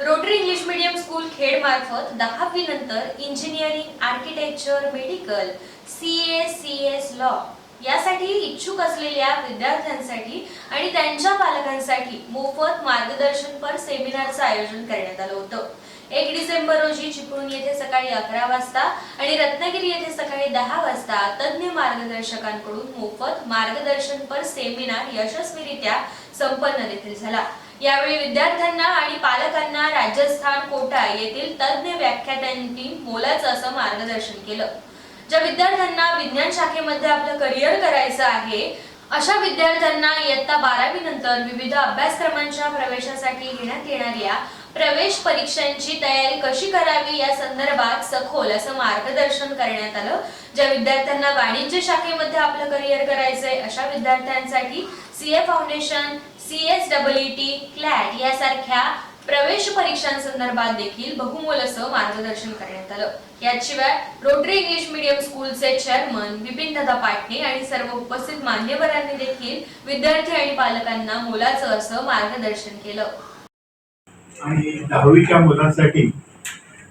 Rotary English medium school Khed मार्फत दहावी नंतर engineering architecture medical C A C S law यासाठी इच्छुक असलेल्या विद्यार्थ्यांसाठी आणि त्यांच्या पालकांसाठी मोफत मार्गदर्शनपर सेमिनारचं आयोजन करण्यात आलं होतं. एक डिसेंबर रोजी चिपळूण येथे सकाळी अकरा वाजता आणि रत्नागिरी येथे सकाळी दहा वाजता तज्ज्ञ मार्गदर्शकांकडून मोफत मार्गदर्शनपर सेमिनार यशस्वीरित्या संपन्न देखील झाला. यावेळी विद्यार्थ्यांना आणि पालकांना राजस्थान कोटा येथील तज्ज्ञ व्याख्यात्यांनी मोलाचं असं मार्गदर्शन केलं. ज्या विद्यार्थ्यांना विज्ञान शाखेमध्ये आपलं करिअर करायचं आहे अशा विद्यार्थ्यांना इयत्ता बारावी नंतर विविध अभ्यासक्रमांच्या प्रवेशासाठी घेण्यात येणाऱ्या प्रवेश परीक्षांची तयारी कशी करावी या संदर्भात सखोल असं मार्गदर्शन करण्यात आलं ज्या विद्यार्थ्यांना वाणिज्य शाखेमध्ये आपलं करिअर करायचंय अशा विद्यार्थ्यांसाठी C A foundation C S double T CLAT यासारख्या प्रवेश परीक्षांसंदर्भात देखील बहुमोल असं मार्गदर्शन करण्यात आलं. याशिवाय रोटरी इंग्लिश मीडियम स्कूलचे चेअरमन बिपिन दादा पाटणे आणि सर्व उपस्थित मान्यवरांनी देखील विद्यार्थी आणि पालकांना मोलाचं असं मार्गदर्शन केलं. आणि दहावीच्या मुलांसाठी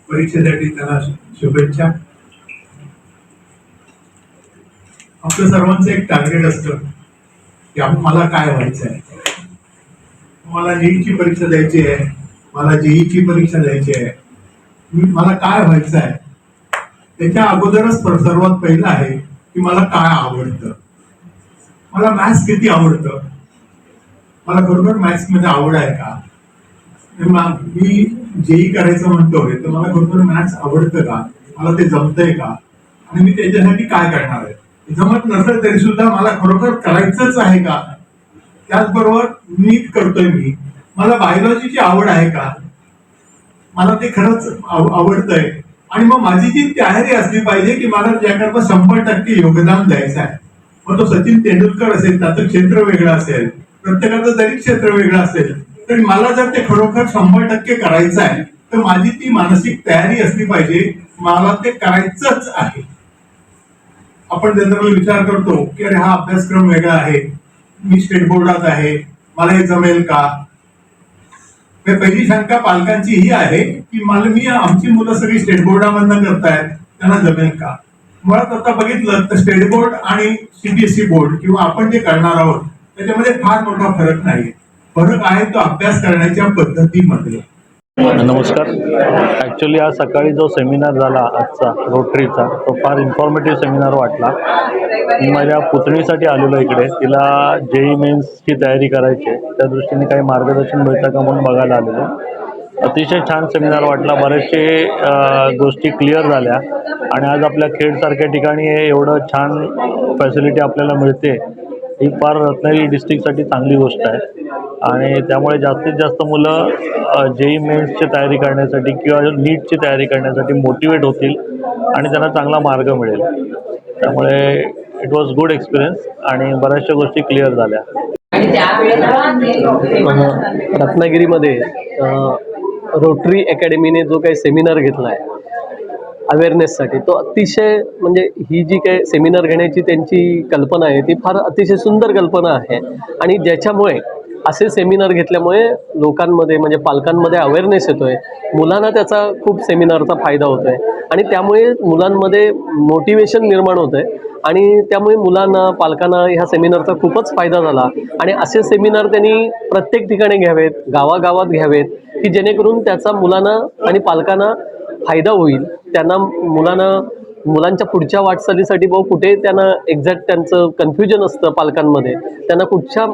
परीक्षेसाठी त्यांना शुभेच्छा. आपलं सर्वांचं एक टार्गेट असतं की आपण मला काय व्हायचं आहे मला नीटची परीक्षा द्यायची आहे. मला जेईची परीक्षा द्यायची आहे. मी मला काय व्हायचं आहे त्याच्या अगोदरच सर्वात पहिलं आहे की मला काय आवडतं? मला मॅथ्स किती आवडतं? मला बरोबर मॅथ्समध्ये आवड आहे का? मी जेई करायचं म्हणतोय तर मला खरोखर मॅथ्स आवडतं का? मला ते जमतंय का? आणि मी त्याच्यासाठी काय करणार आहे? जमत नसेल तरी सुद्धा मला खरोखर करायचंच आहे का? त्याचबरोबर नीट करतोय मी. मला बायोलॉजीची आवड आहे का? मला ते खरंच आव- आवडतंय. आणि मग माझी ती तयारी असली पाहिजे की मला त्याकरता शंभर टक्के योगदान द्यायचं आहे. मग तो सचिन तेंडुलकर असेल त्याचं क्षेत्र वेगळं असेल प्रत्येकाचं जरी क्षेत्र वेगळं असेल. तर मला जर ते खरोखर शंभर टक्के करायचं आहे तर माझी ती मानसिक तयारी असली पाहिजे. मला ते करायचंच आहे. आपण जनरल विचार करतो की अरे हा अभ्यासक्रम वेगळा आहे मी स्टेट बोर्डात आहे मला हे जमेल का? पहिली शंका पालकांची ही आहे की मला मी आमची मुलं सगळी स्टेट बोर्डामधनं करतायत त्यांना जमेल का? मुळात आता बघितलं तर स्टेट बोर्ड आणि सीबीएसई बोर्ड किंवा आपण जे करणार आहोत त्याच्यामध्ये फार मोठा फरक नाही फरक आहे तो अभ्यास करण्याच्या पद्धतीमध्ये. नमस्कार. ॲक्च्युली आज सकाळी जो सेमिनार झाला आजचा रोटरीचा तो फार इन्फॉर्मेटिव्ह सेमिनार वाटला. मी माझ्या पुतणीसाठी आलेलो इकडे. तिला जेई मेन्सची तयारी करायची आहे. त्या दृष्टीने काही मार्गदर्शन मिळतं का म्हणून बघायला आलेलो. अतिशय छान सेमिनार वाटला. बरेचसे गोष्टी क्लिअर झाल्या. आणि आज आपल्या खेडसारख्या ठिकाणी हे एवढं छान फॅसिलिटी आपल्याला मिळते ही फार रत्नागिरी डिस्ट्रिक्टसाठी चांगली गोष्ट आहे. आणि त्यामुळे जास्तीत जास्त मुलं जेई मेन्सची तयारी करण्यासाठी किंवा नीटची तयारी करण्यासाठी मोटिवेट होतील आणि त्यांना चांगला मार्ग मिळेल. त्यामुळे इट वॉज गुड एक्सपिरियन्स आणि बऱ्याचशा गोष्टी क्लिअर झाल्या. रत्नागिरीमध्ये रोटरी अकॅडमीने जो काही सेमिनार घेतला आहे अवेअरनेससाठी तो अतिशय म्हणजे ही जी काही सेमिनार घेण्याची त्यांची कल्पना आहे ती फार अतिशय सुंदर कल्पना आहे. आणि ज्याच्यामुळे असे सेमिनार घेतल्यामुळे लोकांमध्ये म्हणजे पालकांमध्ये अवेअरनेस येतोय. मुलांना त्याचा खूप सेमिनारचा फायदा होतोय. आणि त्यामुळे मुलांमध्ये मोटिवेशन निर्माण होतंय. आणि त्यामुळे मुलांना पालकांना ह्या सेमिनारचा खूपच फायदा झाला. आणि असे सेमिनार त्यांनी प्रत्येक ठिकाणी घ्यावेत गावागावात घ्यावेत की जेणेकरून त्याचा मुलांना आणि पालकांना फायदा होईल. त्यांना मुलांना मुलांच्या पुढच्या वाटचालीसाठी भाऊ कुठे त्यांना एक्झॅक्ट त्यांचं कन्फ्युजन असतं पालकांमध्ये. त्यांना कुठच्या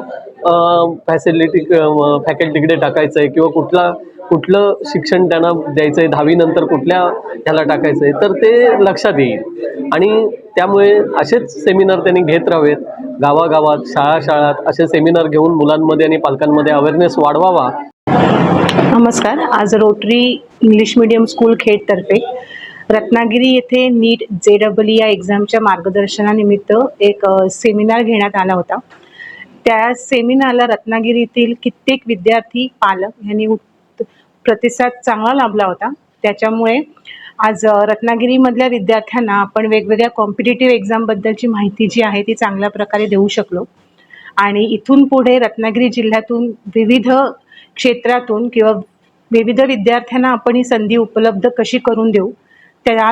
फॅसिलिटी फॅकल्टीकडे टाकायचं आहे किंवा कुठला कुठलं शिक्षण त्यांना द्यायचं आहे दहावीनंतर कुठल्या ह्याला टाकायचं आहे तर ते लक्षात येईल. आणि त्यामुळे असेच सेमिनार त्यांनी घेत राहावेत. गावागावात शाळा शाळात असे सेमिनार घेऊन मुलांमध्ये आणि पालकांमध्ये अवेअरनेस वाढवावा. नमस्कार. आज रोटरी इंग्लिश मीडियम स्कूल खेडतर्फे रत्नागिरी येथे नीट जे डबल या एक्झामच्या मार्गदर्शनानिमित्त एक सेमिनार घेण्यात आला होता. त्या सेमिनारला रत्नागिरीतील कित्येक विद्यार्थी पालक यांनी प्रतिसाद चांगला लाभला होता. त्याच्यामुळे आज रत्नागिरीमधल्या विद्यार्थ्यांना आपण वेगवेगळ्या कॉम्पिटेटिव्ह एक्झामबद्दलची माहिती जी आहे ती चांगल्या प्रकारे देऊ शकलो. आणि इथून पुढे रत्नागिरी जिल्ह्यातून विविध क्षेत्रातून किंवा विविध विद्यार्थ्यांना आपण ही संधी उपलब्ध कशी करून देऊ te da